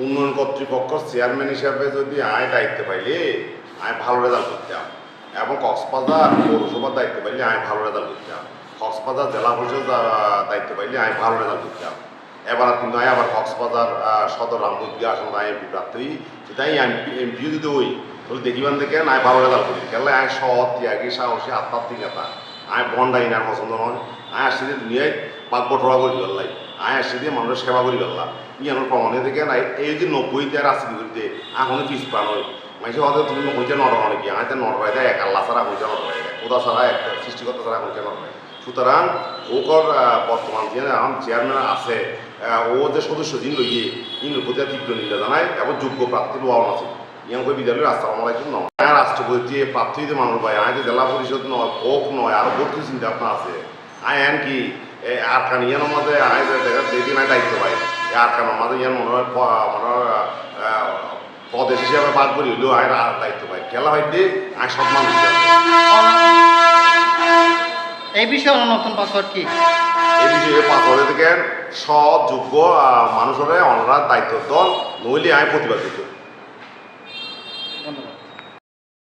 উন্নয়ন কর্তৃপক্ষ চেয়ারম্যান হিসাবে যদি আয় দায়িত্ব পাইলে আয় ভালো রেজাল্ট করতাম এবং কক্সবাজার পৌরসভার দায়িত্ব পাইলে আয় ভালো রেজাল্ট করতাম কক্সবাজার জেলা পরিষদ দায়িত্ব পাইলে আয় ভালো রেজাল্ট করতাম এবার কিন্তু আয় আবার কক্সবাজার সদর রামদুর্গে আসন এমপি প্রার্থী। সেটাই এমপি এমপিও যদি ওই তাহলে দেখিবান দেখে আয় ভালো রেজাল্ট করি। কেন আয় সৎ, ত্যাগী, সাহসী আত্মাত্মিক নেতা। আয় বন্ডাই না পছন্দ নয় আয় আসছে দুনিয়ায় পাক বটরা করি পেলাই আয় আসছে দিয়ে মানুষের সেবা করি পেলাম ইয়ানোর প্রমাণে দেখে নাই, এই যে নব্বইতে রাজনীতি করতে এখনও পিছ পা নয় মাইসে হয়তো তুমি হইতে নর নাকি? আয়তে নর হয় দেয় এক আল্লাহ ছাড়া হইতে নর হয়। কোদা ছাড়া, একটা সৃষ্টিকর্তা ছাড়া হইতে নর হয়। সুতরাং ওকর বর্তমান যে এখন চেয়ারম্যান আছে ও যে সদস্য যিনি লইয়ে ইনের প্রতি তীব্র নিন্দা জানায় এবং যোগ্য প্রার্থী লোয়াও আছে ইয়াং কই বিদ্যালয়ের আসসালাম আলাইকুম নয় রাষ্ট্রপতি প্রার্থী মানুষ ভাই আয় জেলা পরিষদ নয়, ভোগ নয়, আর বহুত চিন্তা ভাবনা আছে। আয় এন কি? এ আর খান ইয়ানোর মাঝে আয় দেখা দেখি নাই দায়িত্ব পাই এ আর খানোর মাঝে ইয়ান মনে হয় মনে হয় আহ, প্রদেশ হিসাবে বাদ করি হইলেও আয় আর দায়িত্ব পাই খেলা হইতে আয় সম্মান দিতে। এই বিষয়ে নতুন পাসওয়ার্ড কি? এই বিষয়ে পাথরে থেকে যোগ্য মানুষের অনরার দায়িত্ব দল নইলে আয় প্রতিবাদ দিত। ধন্যবাদ।